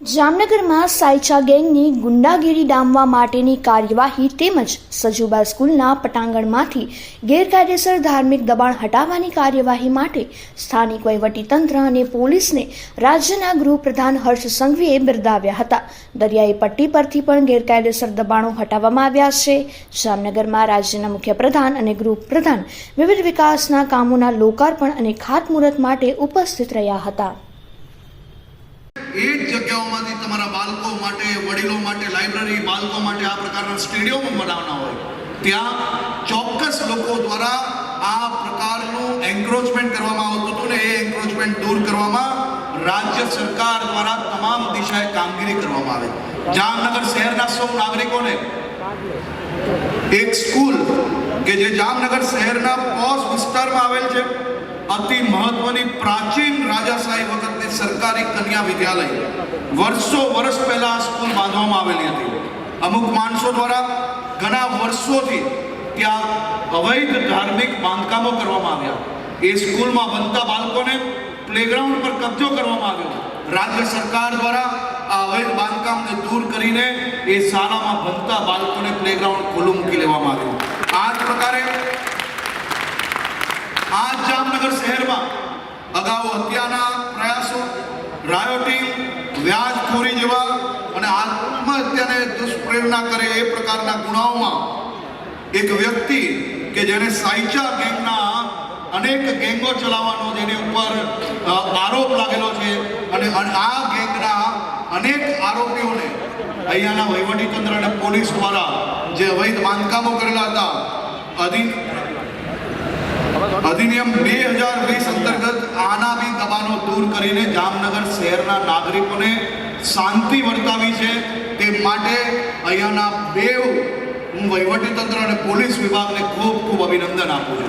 જામનગરમાં સાયચા ગેંગની ગુંડાગીરી ડામવા માટેની કાર્યવાહી તેમજ સજુબા સ્કૂલના પટાંગણમાંથી ગેરકાયદેસર ધાર્મિક દબાણ હટાવવાની કાર્યવાહી માટે સ્થાનિક વહીવટીતંત્ર અને પોલીસને રાજ્યના ગૃહપ્રધાન હર્ષ સંઘવીએ બિરદાવ્યા હતા. દરિયાઈ પટ્ટી પરથી પણ ગેરકાયદેસર દબાણો હટાવવામાં આવ્યા છે. જામનગરમાં રાજ્યના મુખ્યપ્રધાન અને ગૃહપ્રધાન વિવિધ વિકાસના કામોના લોકાર્પણ અને ખાતમુહૂર્ત માટે ઉપસ્થિત રહ્યા હતા. જગ્યાઓમાંથી તમારા બાળકો માટે, વડીલો માટે, લાઇબ્રેરી બાળકો માટે આ પ્રકારના સ્ટેડિયમો બનાવવાના હોય. ત્યાં ચોક્કસ લોકો દ્વારા આ પ્રકારનું એન્ક્રોચમેન્ટ કરવામાં આવતું હતું ને એ એન્ક્રોચમેન્ટ દૂર કરવામાં રાજ્ય સરકાર દ્વારા તમામ દિશાએ કામગીરી કરવામાં આવે. જામનગર શહેરના સૌ નાગરિકોને એક સ્કૂલ કે જે જામનગર શહેરના પોસ વિસ્તારમાં આવેલ છે અતિ મહત્વની પ્રાચીન રાજાશાહી વખતની સરકારી કન્યા વિદ્યાલય. વર્ષો વર્ષ પહેલા સ્કૂલ બાંધવામાં આવેલી હતી. અમુક માણસો દ્વારા ઘણા વર્ષોથી ત્યાં અવૈધ ધાર્મિક બાંધકામો કરવામાં આવ્યા. એ સ્કૂલમાં બનતા બાળકોને પ્લેગ્રાઉન્ડ પર કબજો કરવામાં આવ્યો. રાજ્ય સરકાર દ્વારા આ અવૈધ બાંધકામને દૂર કરીને એ શાળામાં ભણતા બાળકોને પ્લેગ્રાઉન્ડ ખુલ્લું મૂકી લેવામાં આવ્યું. આ જ પ્રકારે આ જામનગર શહેરમાં અગાઉ હત્યાના પ્રયાસો રાયોટી વ્યાજખોરી જેવા અને આત્મહત્યાને દુષ્પ્રેરણા કરે એ પ્રકારના ગુનાઓમાં એક વ્યક્તિ કે જેને સાયચા ગેંગના અનેક ગેંગો ચલાવવાનો જેની ઉપર આરોપ લાગેલો છે અને આ ગેંગના અનેક આરોપીઓને અહીંયાના વહીવટીતંત્ર અને પોલીસ દ્વારા જે અવૈધ બાંધકામો કરેલા હતા અધિન અધિનિયમ બે હજાર વીસ અંતર્ગત આના બી દબાણો દૂર કરીને જામનગર શહેરના નાગરિકોને શાંતિ વર્તાવી છે. તે માટે અહીંયાના બે હું વહીવટીતંત્ર અને પોલીસ વિભાગને ખૂબ ખૂબ અભિનંદન આપું છું.